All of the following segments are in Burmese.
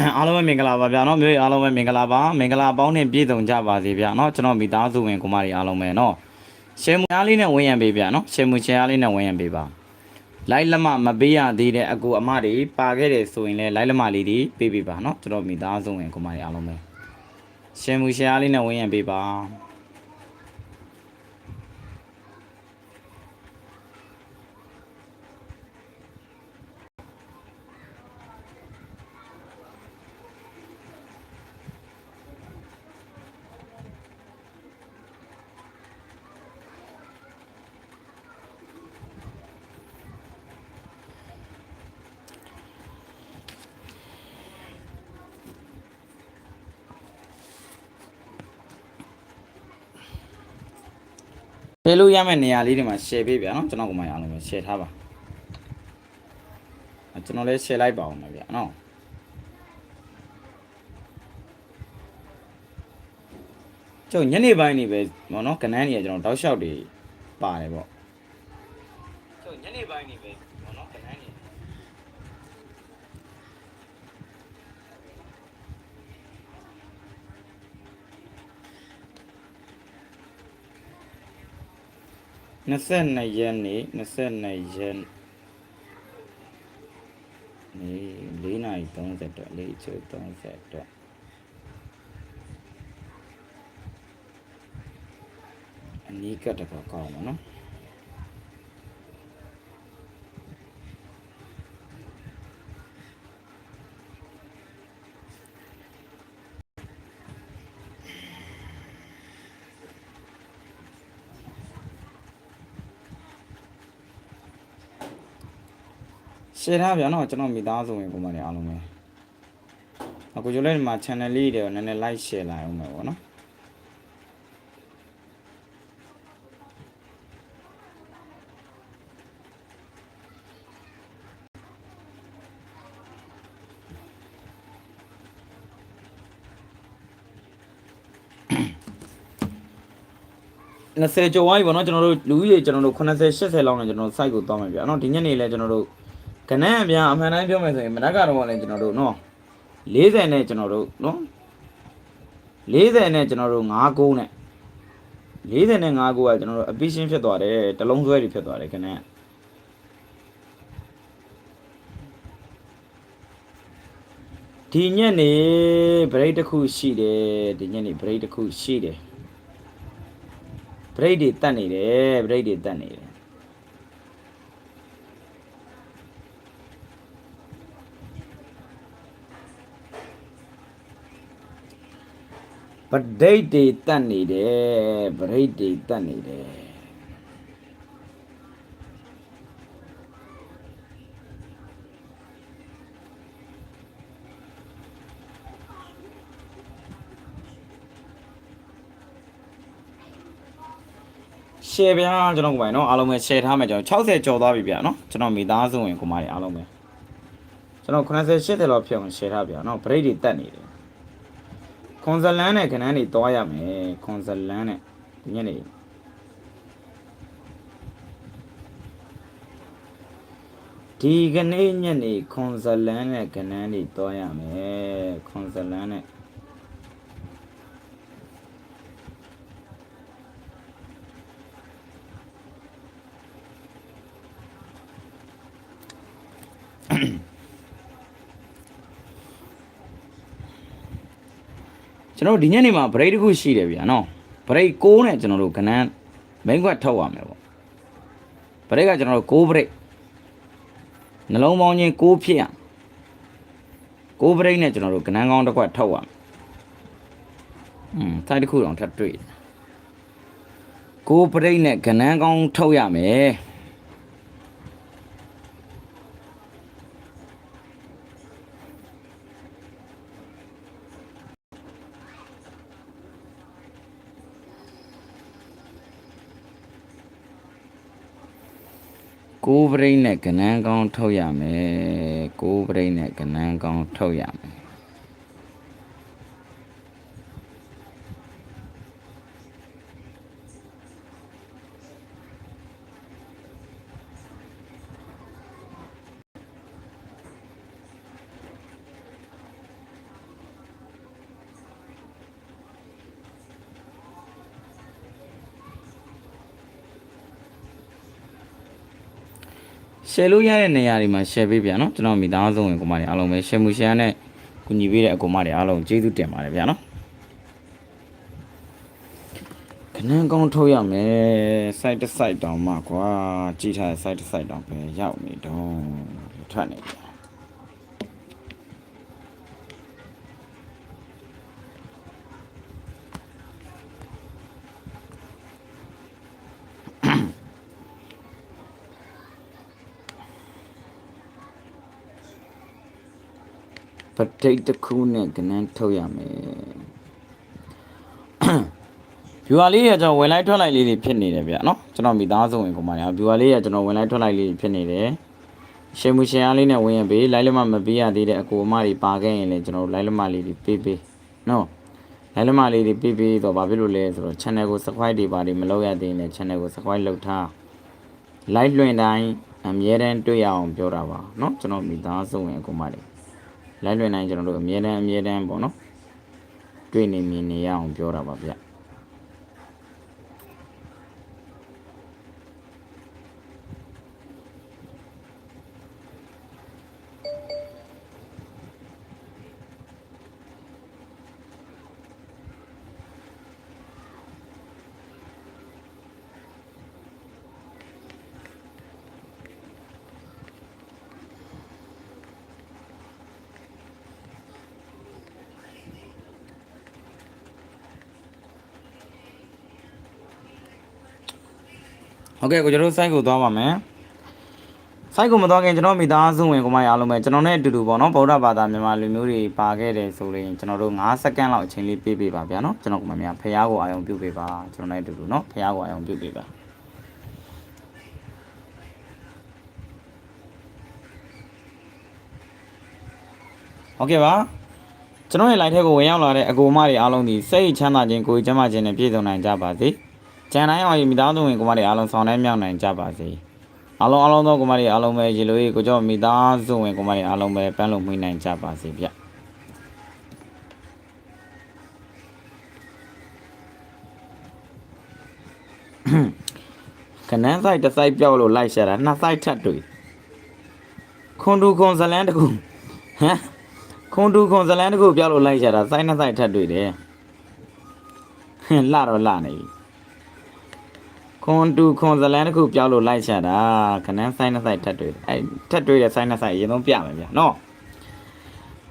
အားလုံးပဲမင်္ဂလာပါဗျာနော်မျိုးအားလုံးပဲမင်္ဂလာပါမင်္ဂလာပေါင်းနဲ့ပြည့်စုံကြပါစေဗျာနော်ကျွန်တော်မိသားစုဝင်ကိုမကြီးအားလုံးပဲနော်ရှယ်မူအားလေးနဲ့ဝင်ရံပေးဗျာနော်ရှယ်မူရှယ်အားလေးနဲ့ဝင်ရံပေးပါလိုက်လက်မမပေးရသေးတဲ့အကူအမတွေပါခဲ့တယ်ဆိုရင်လည်းလိုက်လက်မလေးတွေပေးပေးပါနော်ကျွန်တော်မိသားစုဝင်ကိုမကြီးအားလုံးပဲရှယ်မူရှယ်အားလေးနဲ့ဝင်ရံပေးပါ ပေးလို့ရမယ့်နေရာလေးတွေမှာ share ပေးဗျာနော်ကျွန်တော်ကမှရအောင်လို့ share ထားပါအဲကျွန်တော်လည်း share လိုက်ပါအောင်မယ်ဗျာနော်ကျုပ်ညနေပိုင်းနေပဲဟောနော်ကနန်းကြီးကကျွန်တော်တောက်လျှောက်တွေပါတယ်ပေါ့ကျုပ်ညနေပိုင်းနေပဲဟောနော်ကနန်းကြီး 22ရက်နေ့22ရက်နေ့4နာရီ30အတွက်4ချိုး30အတွက်အနီးကပ်တော့ကောင်းပါနော် ရှယ်ထားဗျာနော်ကျွန်တော်မိသားစုဝင်ပုံမှန်နေအားလုံးပဲအခုကျလည်းဒီမှာ channel လေးတွေနည်းနည်း like share လိုက်အောင်မယ်ပေါ့နော်20ကျော်ဝိုင်းပေါ့နော်ကျွန်တော်တို့လူကြီးကျွန်တော်တို့80 80လောက်နဲ့ကျွန်တော်တို့ site ကိုသွားမယ်ဗျာနော်ဒီညနေလဲကျွန်တော်တို့ ကနန်းအပြန်အမှန်တိုင်းပြောမယ်ဆိုရင်မနက်ကတော့လည်းကျွန်တော်တို့နော်40နဲ့ကျွန်တော်တို့နော်40နဲ့ကျွန်တော်တို့5ကုန်းနဲ့40နဲ့5ကုန်းကကျွန်တော်တို့အပီရှင်းဖြစ်သွားတယ်တလုံးဆွဲတွေဖြစ်သွားတယ်ကနန်းဒီညနေ break တစ်ခုရှိတယ်ဒီညနေ break တစ်ခုရှိတယ်ဘရိတ်တွေတက်နေတယ်ဘရိတ်တွေတက်နေတယ် ဗဒိတ်တွေတက်နေတယ်ဗရိတ်တွေတက်နေတယ်ရှယ်ဗျာကျွန်တော်ကိုပိုင်နော်အားလုံးပဲရှယ်ထားမယ်ကျွန်တော်60ကျော်သွားပြီဗျာနော်ကျွန်တော်မိသားစုဝင်ကိုမတွေအားလုံးပဲကျွန်တော်80 80လောက်ဖြစ်အောင်ရှယ်ထားဗျာနော်ဗရိတ်တွေတက်နေတယ် ခွန်ဇလန်းနဲ့ခနန်းတွေတွားရမယ်ခွန်ဇလန်းနဲ့ညနေဒီကနေ့ညနေခွန်ဇလန်းနဲ့ခနန်းတွေတွားရမယ်ခွန်ဇလန်းနဲ့ ကျွန်တော်တို့ဒီညနေမှာ break တစ်ခုရှိတယ်ဗျာနော် break 6နဲ့ကျွန်တော်တို့ကနန်း main ကွက်ထုတ်ရမယ်ပေါ့ break ကကျွန်တော်တို့6 break နှလုံးပေါင်းချင်း6ဖြစ်ရ6 break နဲ့ကျွန်တော်တို့ကနန်းကောင်းတစ်ခွက်ထုတ်ရမယ်อืม site တစ်ခုတော့ထပ်တွေ့6 break နဲ့ကနန်းကောင်းထုတ်ရမယ် ကိုးပရိတ်နဲ့ကနန်းကောင်းထုတ်ရမယ်ကိုးပရိတ်နဲ့ကနန်းကောင်းထုတ်ရမယ် share လို့ရတဲ့နေရာတွေမှာ share ပေးဗျာနော်ကျွန်တော်မိသားစုဝင်ကိုမတွေအားလုံးပဲ share မှု share နဲ့ကူညီပေးတဲ့အကူမတွေအားလုံးကျေးဇူးတင်ပါတယ်ဗျာနော်ခဏန်းကောင်းထုတ်ရမယ် site တစ် site တောင်မှကွာကြည့်ထားတဲ့ site တစ် site တောင်ပဲရောက်နေတော့ထွက်နေဗျာ ပတိတ်တစ်ခုနဲ့ကနန်းထုတ်ရမယ်ဗျူဟာလေးရကျွန်တော်ဝင်လိုက်ထွက်လိုက်လေးတွေဖြစ်နေတယ်ဗျနော်ကျွန်တော်မိသားစုဝင်ကိုမရဗျူဟာလေးရကျွန်တော်ဝင်လိုက်ထွက်လိုက်လေးတွေဖြစ်နေတယ်ရှင်မူရှင်အားလေးနဲ့ဝင်ရပေးလိုက်လမမပေးရသေးတဲ့အကိုအမတွေပါခဲ့ရင်လည်းကျွန်တော်လိုက်လမလေးတွေပေးပေးနော်လိုက်လမလေးတွေပေးပေးတော့ဘာဖြစ်လို့လဲဆိုတော့ channel ကို subscribe တွေပါတွေမလုပ်ရသေးရင်လည်း channel ကို subscribe လုပ်ထား like လွှင့်တိုင်းအမြဲတမ်းတွေ့ရအောင်ပြောတာပါเนาะကျွန်တော်မိသားစုဝင်အကူမတွေ လိုက်လွင်တိုင်းကျွန်တော်တို့အမြဲတမ်းအမြဲတမ်းပေါ့နော်တွေ့နေမြင်နေရအောင်ပြောတာပါဗျ ဟုတ်ကဲ့ကိုကျွန်တော်တို့ site ကိုသွားပါမယ် site ကိုမသွားခင်ကျွန်တော်မိသားစုဝင်ကိုမရအောင်လို့မယ်ကျွန်တော်နဲ့အတူတူပေါ့နော်ဗုဒ္ဓဘာသာမြန်မာလူမျိုးတွေပါခဲ့တယ်ဆိုရင်ကျွန်တော်တို့9စက္ကန့်လောက်အချိန်လေးပေးပေးပါဗျာနော်ကျွန်တော်ကမများဖះကိုအာရုံပြုပေးပါကျွန်တော်နဲ့အတူတူနော်ဖះကိုအာရုံပြုပေးပါဟုတ်ကဲ့ပါကျွန်တော်ရဲ့ live ထဲကိုဝင်ရောက်လာတဲ့အကူအမတွေအားလုံးဒီစိတ်ချမ်းသာခြင်းကိုယ်ကျန်းမာခြင်းနဲ့ပြည့်စုံနိုင်ကြပါစေ။ ကြံတိုင်းအောင်မိသားစုဝင်ကိုမတွေအားလုံးဆောင်နိုင်မြောက်နိုင်ကြပါစေ။အားလုံးအားလုံးသောကိုမတွေအားလုံးပဲရေလိုကြီးကိုကြောမိသားစုဝင်ကိုမတွေအားလုံးပဲပန်းလို့မှီနိုင်ကြပါစေဗျ။ခနန်းဆိုင်တစ်ဆိုင်ပြောက်လို့လိုက်ရှာတာနှစ်ဆိုင်ထပ်တွေ့ခွန်တူခွန်ဇလန်းတကူဟမ်ခွန်တူခွန်ဇလန်းတကူပြောက်လို့လိုက်ရှာတာဆိုင်နှစ်ဆိုင်ထပ်တွေ့တယ်ဟင်လှတော့လှနေပြီ ခွန်တူခွန်ဇလန်းတကူပြောက်လို့လိုက်ရှာတာခနန်းဆိုင်နှစ်ဆိုင်ထပ်တွေ့တယ်အဲထပ်တွေ့တဲ့ဆိုင်နှစ်ဆိုင်အရင်ဆုံးပြမယ်ဗျနော်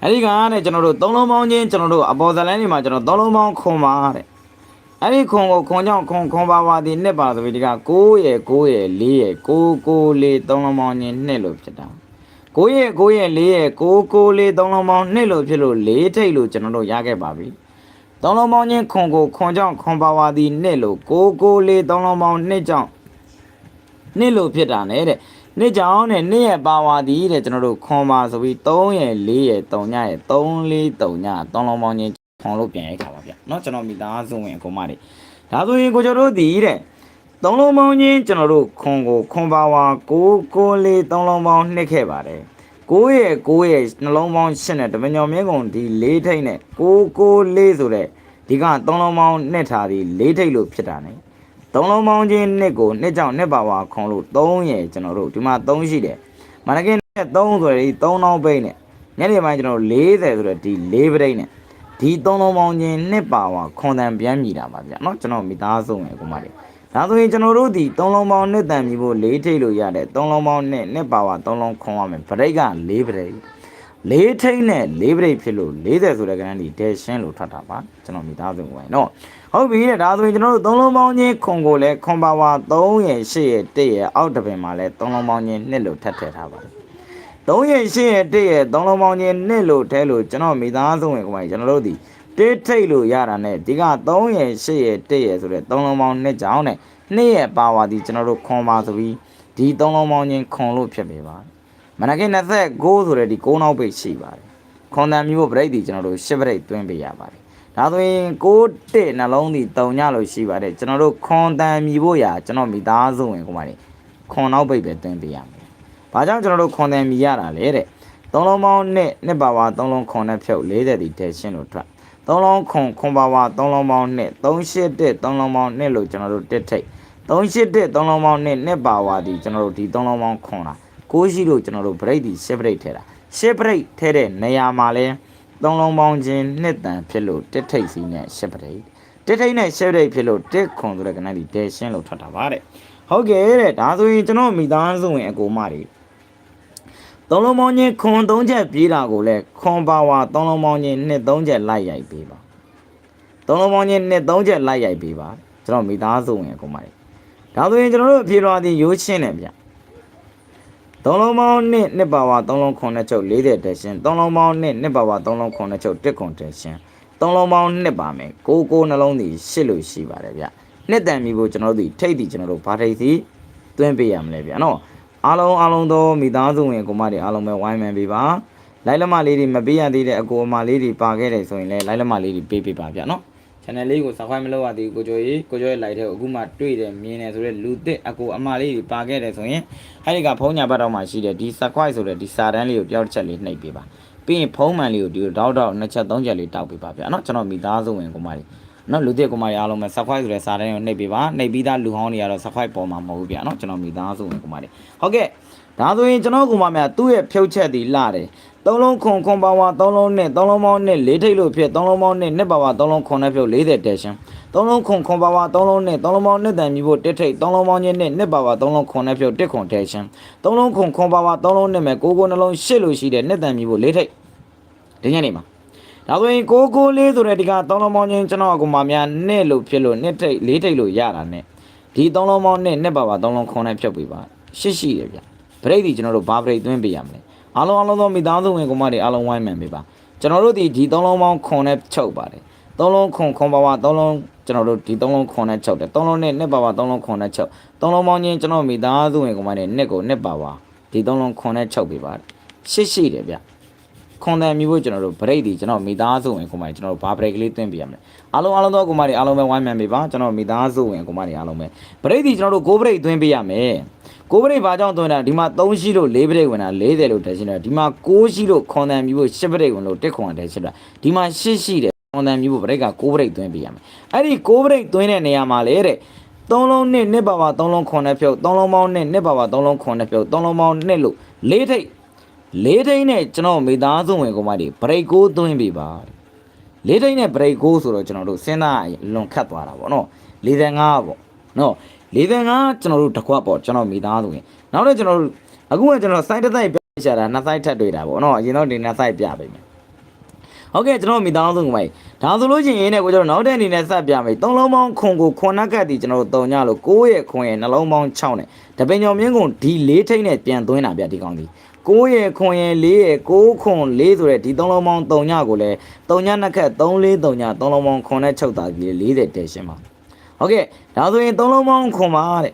အဲ့ဒီကနဲ့ကျွန်တော်တို့သုံးလုံးပေါင်းချင်းကျွန်တော်တို့အပေါ်ဇလန်းတွေမှာကျွန်တော်သုံးလုံးပေါင်းခွန်ပါတဲ့အဲ့ဒီခွန်ကိုခွန်ကြောင့်ခွန်ခွန်ပါပါဒီနှစ်ပါဆိုပြီးဒီက9ရဲ့9ရဲ့4ရဲ့9 9လေး3လုံးပေါင်းချင်းနှစ်လို့ဖြစ်တာ9ရဲ့9ရဲ့4ရဲ့9 9လေး3လုံးပေါင်းနှစ်လို့ဖြစ်လို့4ထိတ်လို့ကျွန်တော်တို့ရခဲ့ပါပြီ 3လုံးပေါင်းချင်းခွန်ကိုခွန်ကြောင့်ခွန်ပါပါဒီနှစ်လို့9 9လေး3လုံးပေါင်းနှစ်ကြောင့်နှစ်လို့ဖြစ်တာနဲ့တဲ့နှစ်ကြောင့်နဲ့နှစ်ရဲ့ပါဝါဒီတဲ့ကျွန်တော်တို့ခွန်ပါဆိုပြီး3ရဲ့4ရဲ့3ညရဲ့3 4 3ည3လုံးပေါင်းချင်း ခွန်လို့ပြန်ရိုက်တာပါဗျเนาะကျွန်တော်မိသားစုဝင်အကုန်မတွေဒါဆိုရင်ကိုကျွန်တော်တို့ဒီတဲ့သုံးလုံးပေါင်းချင်းကျွန်တော်တို့ခွန်ကိုခွန်ပါဝါ6 6လေးသုံးလုံးပေါင်းနှစ်ခဲ့ပါတယ် 9ရဲ့9ရဲ့နှလုံးပေါင်း8နဲ့တမညောင်မြင်းကုန်ဒီ၄ထိတ်နဲ့6 6လေးဆိုတဲ့ဒီကသုံးလုံးပေါင်းနှစ်ထားဒီ၄ထိတ်လို့ဖြစ်တာ ਨੇ သုံးလုံးပေါင်းချင်းနှစ်ကိုနှစ်ကြောင့်နှစ်ပါဝါခွန်လို့3ရဲ့ကျွန်တော်တို့ဒီမှာ3ရှိတယ်မနကင်းနဲ့3ဆိုတဲ့ဒီ3နောင်းပိတ်နဲ့ညနေပိုင်းကျွန်တော်တို့40ဆိုတဲ့ဒီ4ပိတ်နဲ့ ဒီသုံးလုံးပေါင်းချင်းနှစ်ပါဝါခွန်တန်ပြန်မြည်တာပါဗျာเนาะကျွန်တော်မိသားစုဝင်ကိုမလေး ဒါဆိုရင်ကျွန်တော်တို့ဒီ၃လုံးပေါင်းနှစ်တန်ပြီဖို့၄ထိပ်လို့ရတယ်၃လုံးပေါင်းနဲ့နှစ်ပါဝါ၃လုံးခွန်ရမယ်ဗရိတ်က၄ဗရိတ်၄ထိပ်နဲ့၄ဗရိတ်ဖြစ်လို့40ဆိုတဲ့ကဏ္ဍဒီဒက်ရှင်းလို့ထွက်တာပါကျွန်တော်မိသားစုဝင်နော်ဟုတ်ပြီတဲ့ဒါဆိုရင်ကျွန်တော်တို့၃လုံးပေါင်းချင်းခွန်ကိုလည်းခွန်ပါဝါ3ရဲ့8ရဲ့1ရဲ့အောက်တပင်မှာလည်း၃လုံးပေါင်းချင်းနှစ်လို့ထပ်ထည့်ထားပါတယ်3ရဲ့8ရဲ့1ရဲ့၃လုံးပေါင်းချင်းနှစ်လို့ထဲလို့ကျွန်တော်မိသားစုဝင်ကိုမှကျွန်တော်တို့ဒီ တေးထိတ်လို့ရတာနဲ့ဒီက3ရဲ့8ရဲ့1ရဲ့ဆိုတဲ့3လုံးပေါင်းနှစ်ကြောင်းနဲ့2ရဲ့ပါဝါဒီကျွန်တော်တို့ခွန်ပါဆိုပြီးဒီ3လုံးပေါင်းချင်းခွန်လို့ဖြစ်ပေပါမနကိ29ဆိုတဲ့ဒီ6နောက်ပိတ်ရှိပါတယ်ခွန်တန်မျိုးဗရိတ်ဒီကျွန်တော်တို့10ဗရိတ်သွင်းပေးရပါတယ်ဒါဆိုရင်6တစ်နှလုံးဒီ3ညလို့ရှိပါတယ်ကျွန်တော်တို့ခွန်တန်မြည်ဖို့ရာကျွန်တော်မိသားစုဝင်ကိုမလေးခွန်နောက်ပိတ်ပဲသွင်းပေးရမယ်ဘာကြောင့်ကျွန်တော်တို့ခွန်တန်မြည်ရတာလဲတဲ့3လုံးပေါင်းနဲ့နှစ်ပါဝါ3လုံးခွန်နဲ့ဖြုတ်40ဒီတဲရှင်းလို့ထွက် သုံးလုံးခွန်ခွန်ပါဝါသုံးလုံးပေါင်းနှစ်381သုံးလုံးပေါင်းနှစ်လို့ကျွန်တော်တို့တက်ထိတ်381သုံးလုံးပေါင်းနှစ်နှစ်ပါဝါဒီကျွန်တော်တို့ဒီသုံးလုံးပေါင်းခွန်လာကိုးရှိလို့ကျွန်တော်တို့ break ဒီရှစ် break ထဲတာရှစ် break ထဲတဲ့နေရာမှာလဲသုံးလုံးပေါင်းခြင်းနှစ်တန်ဖြစ်လို့တစ်ထိပ်စီနဲ့ရှစ် break တစ်ထိပ်နဲ့ရှစ် break ဖြစ်လို့တစ်ခွန်ဆိုတဲ့ကဏ္ဍဒီဒေရှင်းလို့ထွက်တာပါတဲ့ဟုတ်ကဲ့တဲ့ဒါဆိုရင်ကျွန်တော်မိသားစုဝင်အကူမတွေ သုံးလုံးပေါင်းခြင်းခွန်သုံးချက်ပြေးတာကိုလဲခွန်ပါဝါသုံးလုံးပေါင်းခြင်းနှစ်သုံးချက်လိုက်ရိုက်ပေးပါသုံးလုံးပေါင်းခြင်းနှစ်သုံးချက်လိုက်ရိုက်ပေးပါကျွန်တော်မိသားစုဝင်အကူမတွေဒါဆိုရင်ကျွန်တော်တို့အပြေတော်သည်ရိုးရှင်းတယ်ဗျသုံးလုံးပေါင်းနှစ်နှစ်ပါဝါသုံးလုံးခွန်နဲ့ချုပ်40တက်ရှင်သုံးလုံးပေါင်းနှစ်နှစ်ပါဝါသုံးလုံးခွန်နဲ့ချုပ်တစ်ခွန်တက်ရှင်သုံးလုံးပေါင်းနှစ်ပါမယ်ကိုကိုနှလုံးသည်ရှစ်လို့ရှိပါတယ်ဗျနှစ်တန်ပြီဖို့ကျွန်တော်တို့ဒီထိတ်တီကျွန်တော်တို့ဘာထိတ်စီတွင်းပေးရမလဲဗျနော် အားလုံးအားလုံးသောမိသားစုဝင်ကိုမတွေအားလုံးပဲဝိုင်းမှန်ပေးပါလိုက်လက်မလေးတွေမပေးရသေးတဲ့အကိုအမလေးတွေပါခဲ့တယ်ဆိုရင်လည်းလိုက်လက်မလေးတွေပေးပေးပါဗျနော် channel လေးကို subscribe မလုပ်ရသေးဘူးကိုကျော်ကြီးကိုကျော်ရဲ့ like တဲ့ကိုအခုမှတွေ့တယ်မြင်တယ်ဆိုတော့လူသစ်အကိုအမလေးတွေပါခဲ့တယ်ဆိုရင်အဲ့ဒီကဖုန်းညာဘက်တော့မှရှိတယ်ဒီ subscribe ဆိုတဲ့ဒီစာတန်းလေးကိုတယောက်တစ်ချက်လေးနှိပ်ပေးပါပြီးရင်ဖုန်းမှန်လေးကိုဒီတောက်တောက်နှစ်ချက်သုံးချက်လေးတောက်ပေးပါဗျာနော်ကျွန်တော်မိသားစုဝင်ကိုမလေး နော်လူသစ်ကိုမလေးအားလုံးပဲ subscribe ဆိုတဲ့စာတန်းကိုနှိပ်ပေးပါနှိပ်ပြီးသားလူဟောင်းတွေကတော့ subscribe ပေါ်မှာမဟုတ်ဘူးဗျာနော်ကျွန်တော်မိသားစုဝင်ကိုမလေးဟုတ်ကဲ့ဒါဆိုရင်ကျွန်တော်ကမများသူ့ရဲ့ဖြုတ်ချက်ဒီလာတယ်သုံးလုံးခွန်ခွန်ပါဝါသုံးလုံးနဲ့သုံးလုံးပေါင်းနဲ့လေးထိပ်လို့ဖြစ်သုံးလုံးပေါင်းနဲ့နှစ်ပါဝါသုံးလုံးခွန်နဲ့ဖြုတ်40တက်ရှင်သုံးလုံးခွန်ခွန်ပါဝါသုံးလုံးနဲ့သုံးလုံးပေါင်းနှစ်တန်မြည်ဖို့တစ်ထိပ်သုံးလုံးပေါင်းချင်းနဲ့နှစ်ပါဝါသုံးလုံးခွန်နဲ့ဖြုတ်တစ်ခွန်တက်ရှင်သုံးလုံးခွန်ခွန်ပါဝါသုံးလုံးနဲ့မဲ့ကိုကိုနှလုံးရှစ်လို့ရှိတဲ့နှစ်တန်မြည်ဖို့လေးထိပ်ဒီညနေမှာ ဒါဆိုရင်ကိုကိုလေးဆိုတဲ့ဒီကသုံးလုံးပေါင်းချင်းကျွန်တော်အကူမများနှစ်လို့ဖြစ်လို့နှစ်ထိပ်လေးထိပ်လို့ရတာနဲ့ဒီသုံးလုံးပေါင်းနဲ့နှစ်ပါဝါသုံးလုံးခွန်နဲ့ဖြုတ်ပေးပါရှစ်ရှိတယ်ဗျဘရိတ်ဒီကျွန်တော်တို့ဘာဘရိတ်သွင်းပေးရမလဲအားလုံးအားလုံးသောမိသားစုဝင်ကမတွေအားလုံးဝိုင်းမှန်ပေးပါကျွန်တော်တို့ဒီဒီသုံးလုံးပေါင်းခွန်နဲ့ချုပ်ပါတယ်သုံးလုံးခွန်ခွန်ပါဝါသုံးလုံးကျွန်တော်တို့ဒီသုံးလုံးခွန်နဲ့ချုပ်တယ်သုံးလုံးနဲ့နှစ်ပါဝါသုံးလုံးခွန်နဲ့ချုပ်သုံးလုံးပေါင်းချင်းကျွန်တော်မိသားစုဝင်ကမတွေနှစ်ကိုနှစ်ပါဝါဒီသုံးလုံးခွန်နဲ့ချုပ်ပေးပါရှစ်ရှိတယ်ဗျ ခွန်တယ်မျိုးဖို့ကျွန်တော်တို့ဘရိတ်ဒီကျွန်တော်မိသားစုဝင်ကမတွေကျွန်တော်တို့ဘာဘရိတ်ကလေးသွင်းပေးရမလဲအားလုံးအားလုံးသောကမတွေအားလုံးပဲဝိုင်းမှန်ပေးပါကျွန်တော်မိသားစုဝင်ကမတွေအားလုံးပဲဘရိတ်ဒီကျွန်တော်တို့ကိုဘရိတ်သွင်းပေးရမယ်ကိုဗရိတ်ဘာကြောင့်သွင်းတာဒီမှာ3ရှိလို့4ဗရိတ်ဝင်တာ40လို့တက်ရှင်းတာဒီမှာ6ရှိလို့ခွန်တန်မြူဖို့10ဗရိတ်ဝင်လို့တက်ခွန်တက်ရှင်းတာဒီမှာ8ရှိတယ်ခွန်တန်မြူဖို့ဗရိတ်က6ဗရိတ်သွင်းပေးရမယ်အဲ့ဒီ6ဗရိတ်သွင်းတဲ့နေရာမှာလေတဲ့သုံးလုံးနဲ့နှစ်ပါပါသုံးလုံးခွန်နဲ့ဖြုတ်သုံးလုံးပေါင်းနဲ့နှစ်ပါပါသုံးလုံးခွန်နဲ့ဖြုတ်သုံးလုံးပေါင်းနှစ်လို့လေးထိတ် လေးထိတ်နဲ့ကျွန်တော်မိသားစုဝင်ကောင်မတွေဗရိတ်ကိုသွင်းပေးပါလေးထိတ်နဲ့ဗရိတ်ကိုဆိုတော့ကျွန်တော်တို့စဉ်းစားလွန်ခတ်သွားတာပေါ့နော်45ပေါ့နော်45ကျွန်တော်တို့တကွပေါ့ကျွန်တော်မိသားစုဝင်နောက်တော့ကျွန်တော်တို့အခုကကျွန်တော် site တစ် site ပြချတာနှစ် site ထပ်တွေ့တာပေါ့နော်အရင်တော့ဒီနှစ် site ပြပေးမယ်ဟုတ်ကဲ့ကျွန်တော်မိသားစုကမိုက်ဒါဆိုလို့ချင်းရင်းနဲ့ကိုကျွန်တော်နောက်တဲ့အနေနဲ့ဆက်ပြမယ်သုံးလုံးပေါင်းခွန်ကိုခွန်နှက်ကတ်တီကျွန်တော်တို့တုံညလို့ကိုယ့်ရဲ့ခွန်ရဲ့နှလုံးပေါင်း6နဲ့တပင်ညောင်မြင့်ကုန်ဒီ၄ထိတ်နဲ့ပြန်သွင်းတာဗျဒီကောင်ဒီကို ယ့်ရဲ့ခွန်ရဲ့၄ရဲ့ကိုးခွန်၄ဆိုတဲ့ဒီသုံးလုံးပေါင်းတုံညကိုလည်းတုံညနှက်ကတ်3 4တုံညသုံးလုံးပေါင်းခွန်နဲ့ချုပ်တာကြီး40တဲရှင်းပါဟုတ်ကဲ့ဒါဆိုရင်သုံးလုံးပေါင်းခွန်ပါတဲ့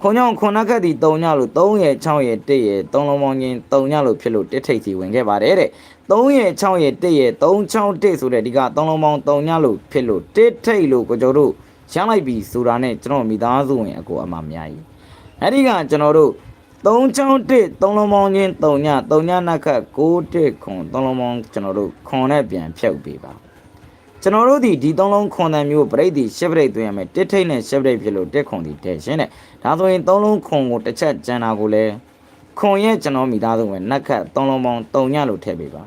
ခွန်ကြောင့်ခွန်နှက်ကတ်ဒီ3ညလို့3ရဲ့6ရဲ့1ရဲ့3လုံးပေါင်းချင်း3ညလို့ဖြစ်လို့တစ်ထိပ်စီဝင်ခဲ့ပါတယ်တဲ့3ရဲ့6ရဲ့1ရဲ့3 6 1ဆိုတဲ့ဒီက3လုံးပေါင်း3ညလို့ဖြစ်လို့တစ်ထိပ်လို့ကိုကျော်တို့ရမ်းလိုက်ပြီဆိုတာနဲ့ကျွန်တော်မိသားစုဝင်အကိုအမအများကြီးအဲ့ဒီကကျွန်တော်တို့ 361 3လုံးပေါင်းချင်း3ည3ညနှက်ကတ်6 1ခွန်3လုံးပေါင်းကျွန်တော်တို့ခွန်နဲ့ပြန်ဖြုတ်ပေးပါကျွန်တော်တို့ဒီဒီသုံးလုံးခွန်တန်မျိုးပြိတ္တိရှစ်ပြိတ္သွင်းရမယ်တစ်ထိတ်နဲ့ရှစ်ပြိတ္ဖြစ်လို့တစ်ခွန်ဒီတဲ့ရှင်းတဲ့ဒါဆိုရင်သုံးလုံးခွန်ကိုတစ်ချက်ကျန်တာကိုလည်းခွန်ရဲ့ကျွန်တော်မိသားစုဝင်နက်ခတ်သုံးလုံးပေါင်း၃ညလို့ထည့်ပေးပါ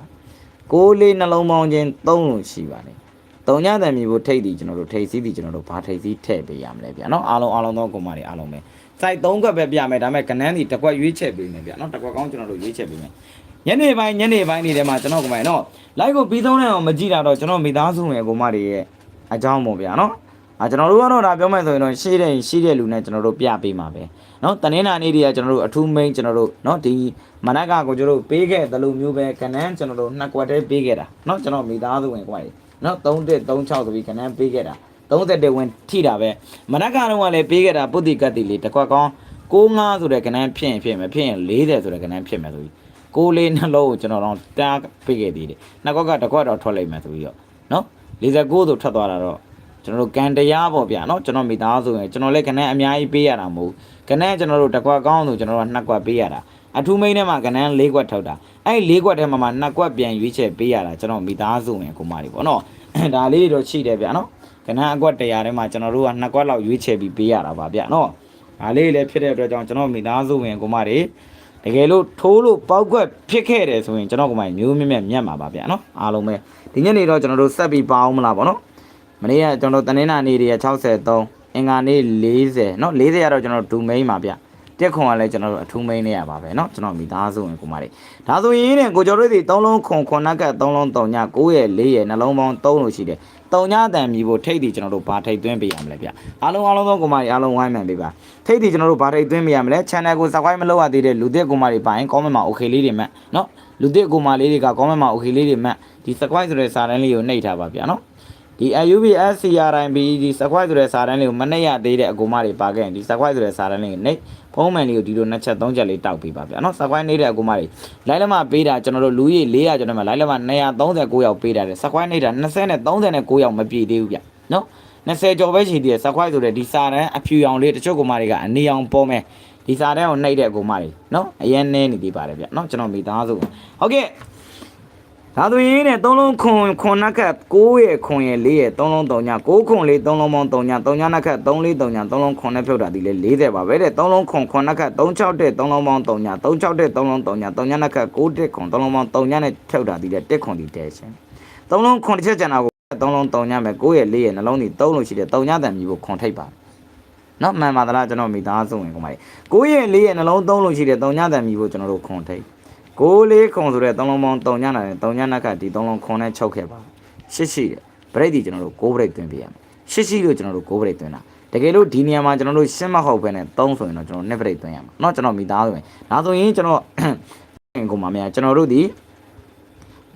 ကိုးလေးနှလုံးပေါင်းချင်း၃လုံးရှိပါတယ်တုံညတန်မြေကိုထိတ်တီကျွန်တော်တို့ထိတ်စီးတီကျွန်တော်တို့ဘာထိတ်စီးထည့်ပေးရမလဲဗျာနော်အားလုံးအားလုံးသောကောင်မတွေအားလုံးပဲ စိုက်၃ခွက်ပဲပြမယ်ဒါပေမဲ့ကနန်းဒီတစ်ခွက်ရွေးချက်ပေးမယ်ဗျာနော်တစ်ခွက်ကောင်းကျွန်တော်တို့ရွေးချက်ပေးမယ်ညနေပိုင်းညနေပိုင်းနေထဲမှာကျွန်တော်ကမိုင်နော် like ကိုပြီးဆုံးတဲ့အောင်မကြည့်တာတော့ကျွန်တော်မိသားစုဝင်ကောင်မတွေရဲ့အကြောင်းပေါ့ဗျာနော်အာကျွန်တော်တို့ကတော့ဒါပြောမယ်ဆိုရင်တော့ရှိတဲ့ရှိတဲ့လူနဲ့ကျွန်တော်တို့ပြပေးမှာပဲเนาะတနင်္လာနေ့တည်းကကျွန်တော်တို့အထူးမိန်ကျွန်တော်တို့เนาะဒီမနက်ကကိုကျွန်တော်တို့ပေးခဲ့တဲ့လိုမျိုးပဲကနန်းကျွန်တော်တို့နှစ်ကွက်တည်းပေးခဲ့တာเนาะကျွန်တော်မိသားစုဝင်ကွာကြီးเนาะ3 1 3 6ဆိုပြီးကနန်းပေးခဲ့တာ 30ဝင်ထိတာပဲမနက်ကတော့ကလည်းပေးခဲ့တာပုတ်တိကတ်တိလေးတစ်ခွက်ကောင်း65ဆိုတဲ့ကနန်းဖြစ်ရင်ဖြစ်မယ်ဖြစ်ရင်40ဆိုတဲ့ကနန်းဖြစ်မယ်ဆိုပြီးကိုလေးနှလုံးကိုကျွန်တော်တော့တားပေးခဲ့သေးတယ်နှစ်ခွက်ကတစ်ခွက်တော့ထွက်လိုက်မယ်ဆိုပြီးတော့เนาะ49ဆိုထွက်သွားတာတော့ ကျွန်တော်တို့ကန်တရားပေါ့ဗျာเนาะကျွန်တော်မိသားစုရင်ကျွန်တော်လည်းခဏအများကြီးပေးရတာမဟုတ်ခဏကျွန်တော်တို့တစ်ခွက်ကောင်းဆိုကျွန်တော်တို့နှစ်ခွက်ပေးရတာအထူးမိန်းထဲမှာခဏ၄ခွက်ထုတ်တာအဲ့၄ခွက်ထဲမှာမှနှစ်ခွက်ပြန်ရွေးချက်ပေးရတာကျွန်တော်မိသားစုရင်ကိုမတွေပေါ့เนาะဒါလေးတွေတော့ရှိတယ်ဗျာเนาะ ခဏအကွက်တရားထဲမှာကျွန်တော်တို့ကနှစ်ခွက်လောက်ရွေးချက်ပြီးပေးရတာပါဗျာเนาะဒါလေးလည်းဖြစ်တဲ့အတွက်ကြောင့်ကျွန်တော်မိသားစုဝင်ကိုမတွေ တကယ်လို့ထိုးလို့ပောက်ကွက်ဖြစ်ခဲ့တယ်ဆိုရင်ကျွန်တော်ကမှမျိုးမြင့်မြတ်မြတ်မှာပါဗျာနော်အားလုံးပဲဒီညနေတော့ကျွန်တော်တို့ဆက်ပြီးပါအောင်မလားဗောနော်မနေ့ကကျွန်တော်တို့တနင်္လာနေ့တွေက63အင်္ဂါနေ့40နော်40ကတော့ကျွန်တော်တို့ဒူမိန်ပါဗျာ တက်ခွန်ကလည်းကျွန်တော်တို့အထူးမိန်နေရပါပဲเนาะကျွန်တော်မိသားစုဝင်ကိုမလေးဒါဆိုရင်တဲ့ကိုကျော်တို့ဒီ3လုံးခွန်ခွန်နက်က3လုံး3ည9ရဲ့4ရဲ့နှလုံးပေါင်း3လို့ရှိတယ်3ညတန်မြည်ဖို့ထိတ်တီကျွန်တော်တို့ဘာထိတ်သွင်းပေးရမလဲဗျအားလုံးအားလုံးသောကိုမလေးအားလုံးဝိုင်းမှန်ပေးပါထိတ်တီကျွန်တော်တို့ဘာထိတ်သွင်းပေးရမလဲ channel ကို subscribe မလုပ်ရသေးတဲ့လူသက်ကိုမလေးပါရင် comment မှာ okay လေးတွေမှတ်เนาะလူသက်ကိုမလေးတွေက comment မှာ okay လေးတွေမှတ်ဒီ subscribe ဆိုတဲ့စာတန်းလေးကိုနှိပ်ထားပါဗျာเนาะဒီ UB SCRIB ဒီ subscribe ဆိုတဲ့စာတန်းလေးကိုမနှိပ်ရသေးတဲ့အကူမတွေပါခဲ့ရင်ဒီ subscribe ဆိုတဲ့စာတန်းလေးကိုနှိပ် ဖုံးမှန်လေးကိုဒီလိုနှစ်ချက်သုံးချက်လေးတောက်ပေးပါဗျာနော် subscribe နေတဲ့အကူမတွေလိုက်လက်မပေးတာကျွန်တော်တို့လူကြီး400ကျွန်တော်မှလိုက်လက်မ239ယောက်ပေးတာတယ် subscribe နေတာ20နဲ့39ယောက်မပြည့်သေးဘူးဗျနော်20ကျော်ပဲရှိသေးတယ် subscribe ဆိုတဲ့ဒီစာတန်းအဖြူရောင်လေးတချို့ကူမတွေကနေအောင်ပေါ်မယ်ဒီစာတန်းကိုနှိပ်တဲ့ကူမတွေနော်အရင်နည်းနေသေးပါတယ်ဗျနော်ကျွန်တော်မိသားစုဟုတ်ကဲ့ ဒါဆိုရင်တဲ့3လုံးခွန်ခွန်နက်က6ရဲ့ခွန်ရဲ့4ရဲ့3လုံး3ည6ခွန်လေး3လုံးပေါင်း3ည3ညနက်က3လေး3ည3လုံးခွန်နဲ့ဖြုတ်တာဒီလေ40ပါပဲတဲ့3လုံးခွန်ခွန်နက်က36တဲ့3လုံးပေါင်း3ည36တဲ့3လုံး3ည3ညနက်က6တက်ခွန်3လုံးပေါင်း3ညနဲ့ဖြုတ်တာဒီလေတက်ခွန်ဒီတဲရှင်3လုံးခွန်တစ်ချက်ကျန်တာကို3လုံး3ညမယ်6ရဲ့4ရဲ့နှလုံးဒီ3လို့ရှိတယ်3ညတန်မြည်ကိုခွန်ထိတ်ပါနော်မှန်ပါသလားကျွန်တော်မိသားစုဝင်ကောင်မလေး9ရဲ့4ရဲ့နှလုံး3လို့ရှိတယ်3ညတန်မြည်ကိုကျွန်တော်တို့ခွန်ထိတ် ကိုလေးခုံဆိုတဲ့3လုံးပေါင်း3ညနာတယ်3ညနက်ကဒီ3လုံးခွန်နဲ့ချုပ်ခဲ့ပါရှစ်ရှိတယ်ဘရိတ်ဒီကျွန်တော်တို့6ဘရိတ်သွင်းပြရမယ်ရှစ်ရှိလို့ကျွန်တော်တို့6ဘရိတ်သွင်းတာတကယ်လို့ဒီနေရာမှာကျွန်တော်တို့ရှင်းမဟုတ်ဘဲနဲ့3ဆိုရင်တော့ကျွန်တော်2ဘရိတ်သွင်းရမှာเนาะကျွန်တော်မိသားစုဝင်ဒါဆိုရင်ကျွန်တော် ကိုမမများကျွန်တော်တို့ဒီ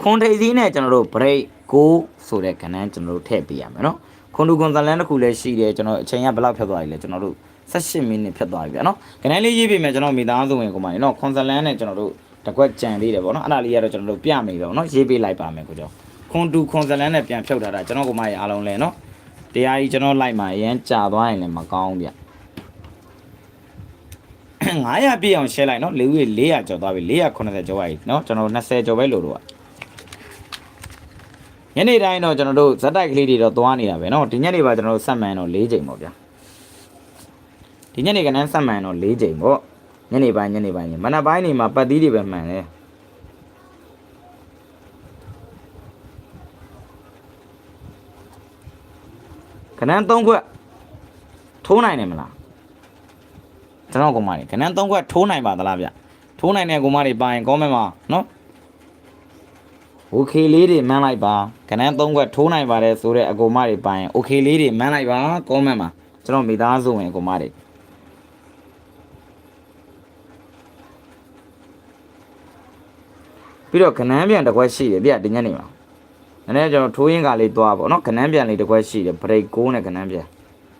ခွန်ထိပ်စည်းနဲ့ကျွန်တော်တို့ break 6ဆိုတဲ့ကဏ္ဍကျွန်တော်တို့ထည့်ပေးရမယ်เนาะခွန်တူကွန်ဇလန်တစ်ခုလည်းရှိတယ်ကျွန်တော်အချိန်ကဘယ်လောက်ဖြတ်သွားပြီလဲကျွန်တော်တို့18မိနစ်ဖြတ်သွားပြီဗျာเนาะကဏ္ဍလေးရေးပေးမယ်ကျွန်တော်မိသားစုဝင်ကိုမလေးเนาะခွန်ဇလန်နဲ့ကျွန်တော်တို့ တကွက်ကြံသေးတယ်ဗောနော်အဲ့ဒါလေးကတော့ကျွန်တော်တို့ပြမယ်တော့เนาะရေးပေးလိုက်ပါမယ်ကိုကြောခွန်တူခွန်ဇလန်နဲ့ပြန်ဖြုတ်ထားတာကျွန်တော်ကိုမရအားလုံးလဲเนาะတရားကြီးကျွန်တော်လိုက်မှာအရန်ကြာသွားရင်လည်းမကောင်းဗျ900ပြည့်အောင် share လိုက်เนาะလေးဦး400ကျော်သွားပြီ480ကျော်သွားပြီเนาะကျွန်တော်20ကျော်ပဲလို့တော့ညနေတိုင်းတော့ကျွန်တော်တို့ဇက်တိုက်ကလေးတွေတော့သွားနေတာပဲเนาะဒီညနေပါကျွန်တော်တို့ဆက်မှန်တော့၄ချိန်ပေါ့ဗျာဒီညနေကနန်းဆက်မှန်တော့၄ချိန်ပေါ့ ညနေပိုင်းညနေပိုင်းမနက်ပိုင်းနေမှာပတ်သီးတွေပဲမှန်တယ်ခဏန်း၃ခွက်ထိုးနိုင်တယ်မလားကျွန်တော်ကောင်မလေးခဏန်း၃ခွက်ထိုးနိုင်ပါသလားဗျထိုးနိုင်တဲ့ကောင်မလေးပါရင်ကောင်းမယ်မနော်โอเคလေးတွေမှန်းလိုက်ပါခဏန်း၃ခွက်ထိုးနိုင်ပါတယ်ဆိုတဲ့အကောင်မတွေပါရင်โอเคလေးတွေမှန်းလိုက်ပါကောင်းမယ်မကျွန်တော်မိသားစုဝင်အကောင်မတွေ ပြီးတော့ခဏန်းပြန်တစ်ခွက်ရှိတယ်ဗျဒီညနေမှာနည်းနည်းကျွန်တော်ထိုးရင်းကလေးသွားပါတော့ခဏန်းပြန်လေးတစ်ခွက်ရှိတယ် break 6နဲ့ခဏန်းပြန်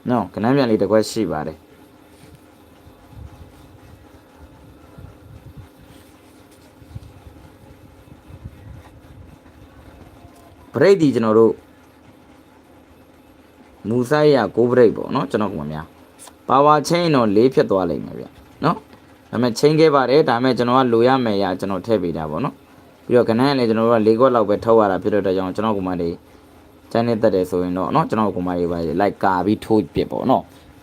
နော်ခဏန်းပြန်လေးတစ်ခွက်ရှိပါတယ်ဘရိတ်ဒီကျွန်တော်တို့မူဆိုင်ရ6ဘရိတ်ပေါ့နော်ကျွန်တော်ကမှများပါဝါချင်းတော့၄ဖြစ်သွားလိမ့်မယ်ဗျနော်ဒါပေမဲ့ချင်းခဲ့ပါတယ်ဒါပေမဲ့ကျွန်တော်ကလိုရမယ်ရကျွန်တော်ထည့်ပေးတာပေါ့နော် ပြီးတော့ခဏန်းလည်းကျွန်တော်တို့က၄ခွက်လောက်ပဲထုတ်ရတာဖြစ်တဲ့အတွက်ကြောင့်ကျွန်တော်ကမှလေးကျန်းနေတတ်တယ်ဆိုရင်တော့เนาะကျွန်တော်ကမှလေးပါလိုက်ကာပြီးထိုးပြစ်ပေါ့เนาะ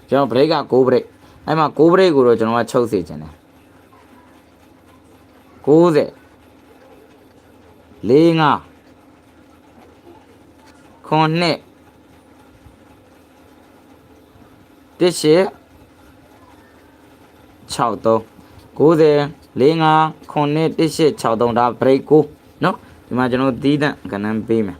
ကျွန်တော် break က6 break အဲ့မှာ6 break ကိုတော့ကျွန်တော်ကချုပ်စေချင်တယ်90 45ခွန်နှစ်တစ်ရှစ်63 90 45ခွန်နှစ်တစ်ရှစ်63ဒါ break ကိုเนาะဒီမှာကျွန်တော်သီးသန့်ကဏ္ဍပေးမယ်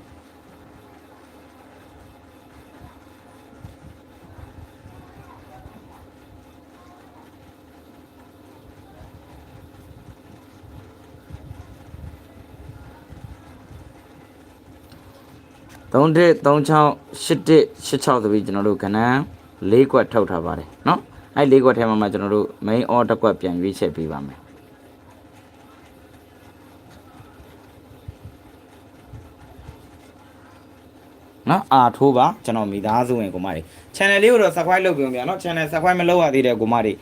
3တစ်36 8တစ်86ဆိုပြီးကျွန်တော်တို့ကဏ္ဍ၄ကွက်ထုတ်ထားပါတယ်เนาะအဲ့၄ကွက်ထဲမှာမှကျွန်တော်တို့ main order တစ်ကွက်ပြန်ရွေးချက်ပေးပါမယ် နော်အာထိုးပါကျွန်တော်မိသားစုဝင်ကိုမတွေ channel လေးကိုတော့ subscribe လုပ်ပြုံးပြန်နော် channel subscribe မလုပ်ရသေးတဲ့ကိုမတွေ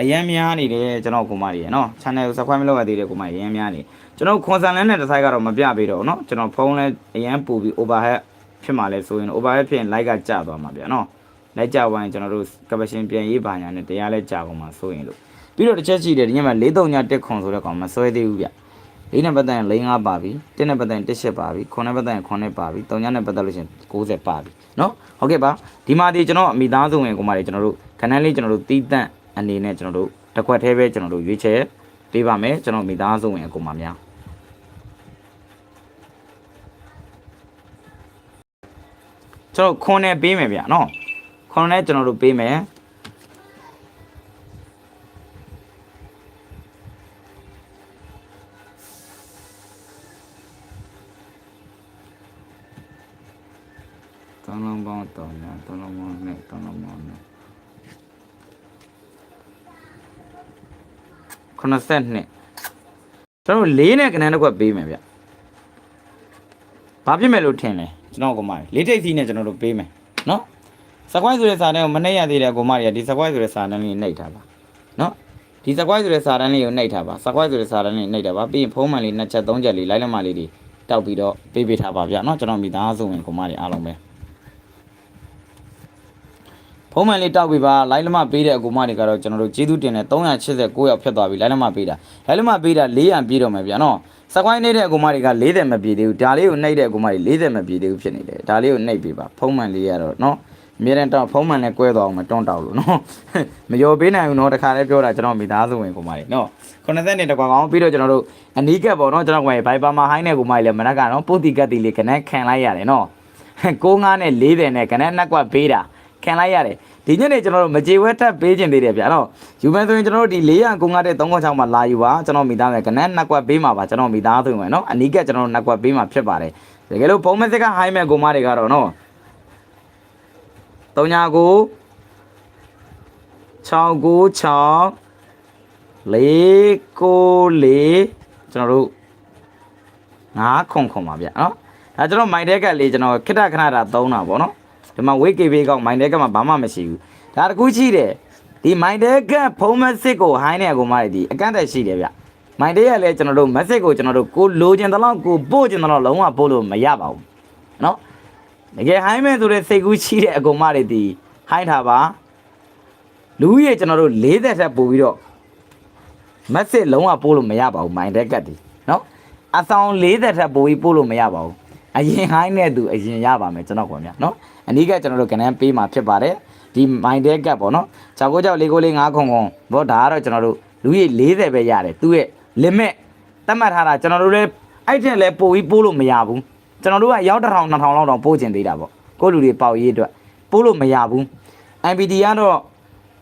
အရန်များနေတယ်ကျွန်တော်ကိုမတွေရနော် channel ကို subscribe မလုပ်ရသေးတဲ့ကိုမတွေအရန်များနေကျွန်တော်ခွန်ဆန်လန်းနဲ့တစ်ဆိုင်ကတော့မပြပေးတော့နော်ကျွန်တော်ဖုန်းလဲအရန်ပူပြီး overhead ဖြစ်မှာလဲဆိုရင် overhead ဖြစ်ရင် like ကကျသွားမှာဗျာနော်လိုက်ကြဝိုင်းကျွန်တော်တို့ caption ပြန်ရေးပါညာနဲ့တရားလဲကြာကုန်မှာဆိုရင်လို့ပြီးတော့တစ်ချက်ရှိတယ်ဒီညမှာ4 3ညတက်ခွန်ဆိုတဲ့ကောင်မဆွဲသေးဘူးဗျ လေးနဲ့ပတ်သက်ရင်၄၅ပါပြီတစ်နဲ့ပတ်သက်ရင်တစ်ရှစ်ပါပြီခွန်နဲ့ပတ်သက်ရင်ခွန်နဲ့ပါပြီ၃ညနဲ့ပတ်သက်လို့ရှိရင်90ပါပြီနော်ဟုတ်ကဲ့ပါဒီမှာဒီကျွန်တော်အမိသားစုဝင်ကောင်မတွေကျွန်တော်တို့ခဏလေးကျွန်တော်တို့တီးတန့်အနေနဲ့ကျွန်တော်တို့တစ်ခွက်သေးပဲကျွန်တော်တို့ရွေးချယ်ပေးပါမယ်ကျွန်တော်မိသားစုဝင်ကောင်မများကျွန်တော်ခွန်နဲ့ပေးမယ်ဗျနော်ခွန်နဲ့ကျွန်တော်တို့ပေးမယ် သုံးလုံးပေါင်း တော်ညာသုံးလုံးပေါင်းနဲ့သုံးလုံးပေါင်းနဲ့ခုနှစ်ဆက်နှစ်ကျွန်တော်တို့လေးနဲ့ကနန်းတစ်ခွက်ပေးမယ်ဗျဘာဖြစ်မယ်လို့ထင်လဲကျွန်တော်ကမလေးထိပ်စီးနဲ့ကျွန်တော်တို့ပေးမယ်နော်စကွိုင်းဆိုတဲ့စာတန်းကိုမနှိပ်ရသေးတဲ့ကိုမတွေကဒီစကွိုင်းဆိုတဲ့စာတန်းလေးနှိပ်ထားပါနော်ဒီစကွိုင်းဆိုတဲ့စာတန်းလေးကိုနှိပ်ထားပါစကွိုင်းဆိုတဲ့စာတန်းလေးနှိပ်ထားပါပြီးရင်ဖုံးမှန်လေးနှစ်ချက်သုံးချက်လေးလိုက်လက်မလေးတွေတောက်ပြီးတော့ပေးပေးထားပါဗျနော်ကျွန်တော်မိသားစုဝင်ကိုမတွေအားလုံးပဲ ဖုံးမှန်လေးတောက်ပြီးပါလိုင်းလမပေးတဲ့အကူမတွေကတော့ကျွန်တော်တို့ကျေးဇူးတင်တယ်389ရောက်ဖြတ်သွားပြီလိုင်းလမပေးတာလိုင်းလမပေးတာ400ပြည့်တော့မယ်ဗျာနော်စကွိုင်းနေတဲ့အကူမတွေက40မပြည့်သေးဘူးဒါလေးကိုနှိပ်တဲ့အကူမတွေ40မပြည့်သေးဘူးဖြစ်နေတယ်ဒါလေးကိုနှိပ်ပေးပါဖုံးမှန်လေးရတော့နော်အမြဲတမ်းတောက်ဖုံးမှန်နဲ့ကွဲသွားအောင်မတွန်းတောက်လို့နော်မယောပေးနိုင်ဘူးနော်တခါလေးပြောတာကျွန်တော်မိသားစုဝင်ကူမတွေနော်90နဲ့တကွာကောင်ပြီးတော့ကျွန်တော်တို့အနီးကပ်ပေါ့နော်ကျွန်တော်ကဘိုင်ပါမာဟိုင်းနဲ့ကူမတွေလည်းမနက်ကနော်ပုတ်တီကတ်တီလေးခနဲ့ခံလိုက်ရတယ်နော်65နဲ့40နဲ့ခနဲ့နှက်ကွက်ပေးတာ ခံလိုက်ရတယ်ဒီညနေကျွန်တော်တို့မကြေဝဲထပ်ပေးခြင်းသေးတယ်ဗျာနော်ယူမယ်ဆိုရင်ကျွန်တော်တို့ဒီ495တဲ့396မှာလာယူပါကျွန်တော်မိသားမယ်ခနဲ့နှက်ကွက်ပေးမှာပါကျွန်တော်မိသားစုဝင်နော်အနီးကကျွန်တော်တို့နှက်ကွက်ပေးမှာဖြစ်ပါတယ်တကယ်လို့ဖုံးမစစ်ကဟိုင်းမဲ့ကိုမတွေကတော့နော်39 696 494ကျွန်တော်တို့9ခုံခုံပါဗျာနော်ဒါကျွန်တော်မိုင်တဲကတ်လေးကျွန်တော်ခိတခဏတာသုံးတာပေါ့နော် ဒီမှာဝိတ်ကေဘေးကောက်မိုင်တဲကတ်မှာဘာမှမရှိဘူးဒါတကူရှိတယ်ဒီမိုင်တဲကတ်ဖုံးမစစ်ကိုဟိုင်းနေကိုမရဒီအကန့်အသတ်ရှိတယ်ဗျမိုင်တဲကလည်းကျွန်တော်တို့မက်ဆေ့ကိုကျွန်တော်တို့ကိုလိုချင်တဲ့လောက်ကိုပို့ချင်တဲ့လောက်လုံးဝပို့လို့မရပါဘူးနော်တကယ်ဟိုင်းမဲ့ဆိုတဲ့စိတ်ကူးရှိတဲ့အကောင်မတွေဒီဟိုင်းထားပါလူကြီးရဲ့ကျွန်တော်တို့40ထက်ပို့ပြီးတော့မက်စစ်လုံးဝပို့လို့မရပါဘူးမိုင်တက်ကတ်ဒီနော်အဆောင်40ထပ်ပို့ပြီးပို့လို့မရပါဘူး အရင်ဟိုင်းနဲ့သူအရင်ရပါမယ်ကျွန်တော်ကွန်ဗျာနော်အနီးကကျွန်တော်တို့ကနန်းပေးမှာဖြစ်ပါတယ်ဒီမိုင်တက်ကတ်ပေါ့နော်6ကိုကြောက်4ကိုလေး9ခုံခုံဘောဒါကတော့ကျွန်တော်တို့လူကြီး40ပဲရတယ်သူ့ရဲ့ limit သတ်မှတ်ထားတာကျွန်တော်တို့လည်းအဲ့ထက်လည်းပို့ပြီးပို့လို့မရဘူးကျွန်တော်တို့ကရောက်တစ်ထောင်နှစ်ထောင်လောက်တော့ပို့ကျင်သေးတာပေါ့ကိုယ့်လူတွေပေါက်ရေးအတွက်ပို့လို့မရဘူး MPD ကတော့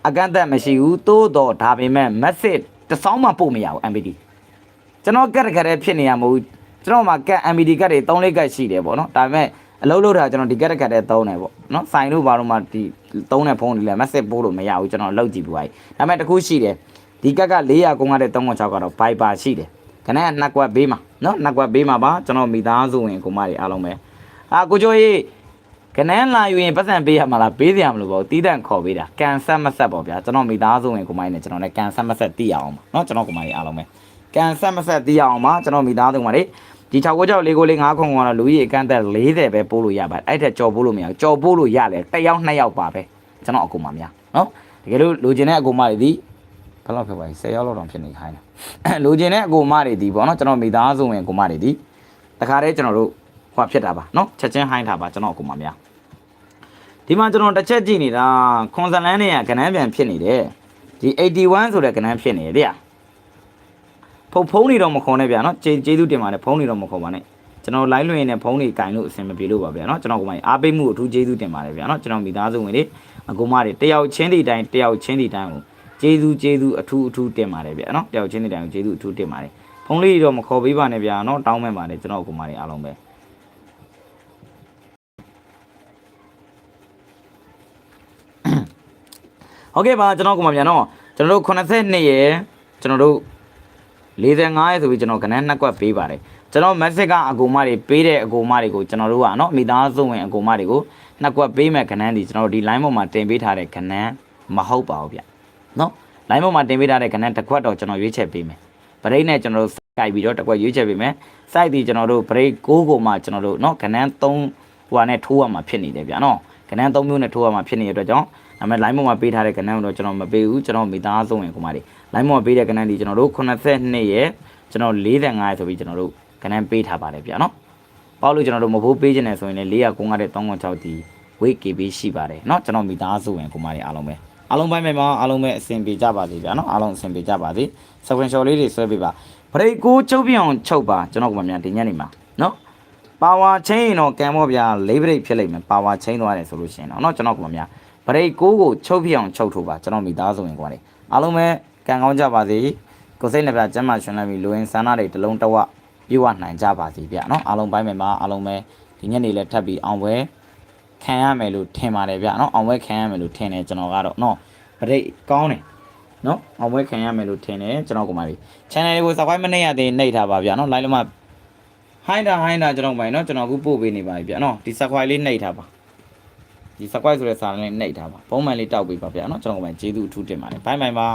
အကန့်အသတ်မရှိဘူးသို့တော့ဒါပေမဲ့ message တစ်စောင်းမှပို့မရဘူး MPD ကျွန်တော်ကတ်တကတ်ဖြစ်နေရမဟုတ်ဘူး ကျွန်တော်မှာကတ် MPD ကတ်တွေ3လေးကတ်ရှိတယ်ပေါ့နော်ဒါပေမဲ့အလုပ်လုပ်တာကျွန်တော်ဒီကတ်တကတ်တဲ့သုံးတယ်ပေါ့နော်ဆိုင်လို့ဘာလို့မှဒီသုံးတဲ့ဖုန်းတွေလည်း message ပို့လို့မရဘူးကျွန်တော်လောက်ကြည့်ပြီးပါဒါပေမဲ့တစ်ခုရှိတယ်ဒီကတ်က400ကုန်းကတဲ့3.6ကတော့ Viber ရှိတယ်ခဏကနှစ်ကွက်ဘေးမှာနော်နှစ်ကွက်ဘေးမှာပါကျွန်တော်မိသားစုဝင်ကိုမတွေအားလုံးပဲအာကိုချိုကြီး ကနန်းလာယူရင်ပတ်စံပေးရမှာလားပေးစရာမလိုပါဘူးတီးတန့်ခေါ်ပေးတာကန်ဆက်မဆက်ပေါ့ဗျာကျွန်တော်မိသားစုဝင်ကိုမိုင်းနဲ့ကျွန်တော်လည်းကန်ဆက်မဆက်တီးရအောင်ပါเนาะကျွန်တော်ကိုမိုင်းအားလုံးပဲ ကန်ဆက်မဆက်သိရအောင်ပါကျွန်တော်မိသားစုမှာလေဒီ6ကိုကြောက်၄ကို၄9ခုံကတော့လူကြီးအကန့်အသတ်40ပဲပို့လို့ရပါတယ်အဲ့ထက်ကြော်ပို့လို့မရဘူးကြော်ပို့လို့ရလေတစ်ယောက်နှစ်ယောက်ပါပဲကျွန်တော်အကူမများနော်တကယ်လို့လိုချင်တဲ့အကူမတွေဒီဘယ်လောက်ဖြစ်ပါလဲ10ယောက်လောက်တောင်ဖြစ်နေခိုင်းတယ်လိုချင်တဲ့အကူမတွေဒီပေါ့နော်ကျွန်တော်မိသားစုဝင်အကူမတွေဒီတခါတည်းကျွန်တော်တို့ဟိုဖြစ်တာပါနော်ချက်ချင်းဟိုင်းတာပါကျွန်တော်အကူမများဒီမှာကျွန်တော်တစ်ချက်ကြည့်နေတာခွန်ဇလန်းနဲ့ကဏန်းပြန်ဖြစ်နေတယ်ဒီ81ဆိုတဲ့ကဏန်းဖြစ်နေတယ်တရား ဖုန်းနေတော့မခေါ်နဲ့ဗျာနော်ကျေကျေးဇူးတင်ပါတယ်ဖုန်းနေတော့မခေါ်ပါနဲ့ကျွန်တော် line လွှင့်နေဖုန်းတွေကင်လို့အဆင်မပြေလို့ပါဗျာနော်ကျွန်တော်ကမှအားပေးမှုအထူးကျေးဇူးတင်ပါတယ်ဗျာနော်ကျွန်တော်မိသားစုဝင်တွေအကူမတွေတယောက်ချင်းဒီတိုင်းတယောက်ချင်းဒီတိုင်းကိုကျေးဇူးကျေးဇူးအထူးအထူးတင်ပါတယ်ဗျာနော်တယောက်ချင်းဒီတိုင်းကိုကျေးဇူးအထူးတင်ပါတယ်ဖုန်းလေးတွေတော့မခေါ်ပေးပါနဲ့ဗျာနော်တောင်းမဲ့ပါတယ်ကျွန်တော်အကူမတွေအားလုံးပဲဟုတ်ကဲ့ပါကျွန်တော်ကမှပြန်တော့ကျွန်တော်တို့82ရယ်ကျွန်တော်တို့ 45ရယ်ဆိုပြီးကျွန်တော်ကနန်းနှစ်ကွက်ပေးပါတယ်ကျွန်တော် message ကအကူမတွေပေးတဲ့အကူမတွေကိုကျွန်တော်တို့ကနော်မိသားစုဝင်အကူမတွေကိုနှစ်ကွက်ပေးမဲ့ကနန်းဒီကျွန်တော်တို့ဒီ line ပေါ်မှာတင်ပေးထားတဲ့ကနန်းမဟုတ်ပါဘူးဗျနော် line ပေါ်မှာတင်ပေးထားတဲ့ကနန်းတစ်ခွက်တော့ကျွန်တော်ရွေးချက်ပေးမယ်ဗရိတ်နဲ့ကျွန်တော်တို့စိုက်ပြီးတော့တစ်ခွက်ရွေးချက်ပေးမယ်စိုက်ပြီးကျွန်တော်တို့ဗရိတ်6ကိုမှကျွန်တော်တို့နော်ကနန်း3ဟိုဟာနဲ့ထိုးရမှာဖြစ်နေတယ်ဗျနော်ကနန်း3မျိုးနဲ့ထိုးရမှာဖြစ်နေတဲ့အတွက်ကြောင့် ဒါပေမဲ့ line ပေါ်မှာပေးထားတဲ့ကဏ္ဍတော့ကျွန်တော်မပေးဘူးကျွန်တော်မိသားစုဝင်ကိုမလေး line ပေါ်မှာပေးတဲ့ကဏ္ဍဒီကျွန်တော်တို့82ရဲ့ကျွန်တော်45ရဲ့ဆိုပြီးကျွန်တော်တို့ကဏ္ဍပေးထားပါတယ်ဗျာနော်ပေါ့လို့ကျွန်တော်တို့မဖို့ပေးခြင်းနဲ့ဆိုရင်လည်း495တဲ့396ဒီ weight KB ရှိပါတယ်เนาะကျွန်တော်မိသားစုဝင်ကိုမလေးအားလုံးပဲအားလုံးပိုင်းပဲမအားလုံးပဲအဆင်ပြေကြပါစေဗျာနော်အားလုံးအဆင်ပြေကြပါစေစကွန်ရှော်လေးတွေဆွဲပေးပါဘရိတ်ကိုချုပ်ပြအောင်ချုပ်ပါကျွန်တော်ကမများဒီညနေမှာနော် ပါဝါချင်းတော့ကံမောဗျာလေးဘရိတ်ဖြစ်လိမ့်မယ်ပါဝါချင်းသွားတယ်ဆိုလို့ရှိရင်တော့เนาะကျွန်တော်ကမများ ဗရိတ်ကိုကိုချုပ်ပြအောင်ချုပ်ထိုးပါကျွန်တော်မိသားစုဝင်ကွာလေအားလုံးပဲကံကောင်းကြပါစေကိုစိတ်နှစ်ပါးကျမ်းမာရှင်လန်းပြီးလူဝင်ဆန္ဒတွေတလုံးတဝပြေဝနိုင်ကြပါစေဗျနော်အားလုံးပိုင်းမှာအားလုံးပဲဒီညနေလည်းထပ်ပြီးအောင်ပွဲခံရမယ်လို့ထင်ပါတယ်ဗျနော်အောင်ပွဲခံရမယ်လို့ထင်တယ်ကျွန်တော်ကတော့နော်ဗရိတ်ကောင်းတယ်နော်အောင်ပွဲခံရမယ်လို့ထင်တယ်ကျွန်တော်ကမှပြီ channel လေးကို subscribe မနေရသေးနှိပ်ထားပါဗျာနော် live လုံးမှာဟိုင်းတာဟိုင်းတာကျွန်တော်မှပြီနော်ကျွန်တော်အခုပို့ပေးနေပါပြီဗျာနော်ဒီ subscribe လေးနှိပ်ထားပါ ဒီ subscribe ဆိုတဲ့စာလေးနှိပ်ထားပါဘုံမှန်လေးတောက်ပေးပါဗျာနော်ကျွန်တော်ကမှကျေးဇူးအထူးတင်ပါတယ်ဘိုင်ဘိုင်ပါ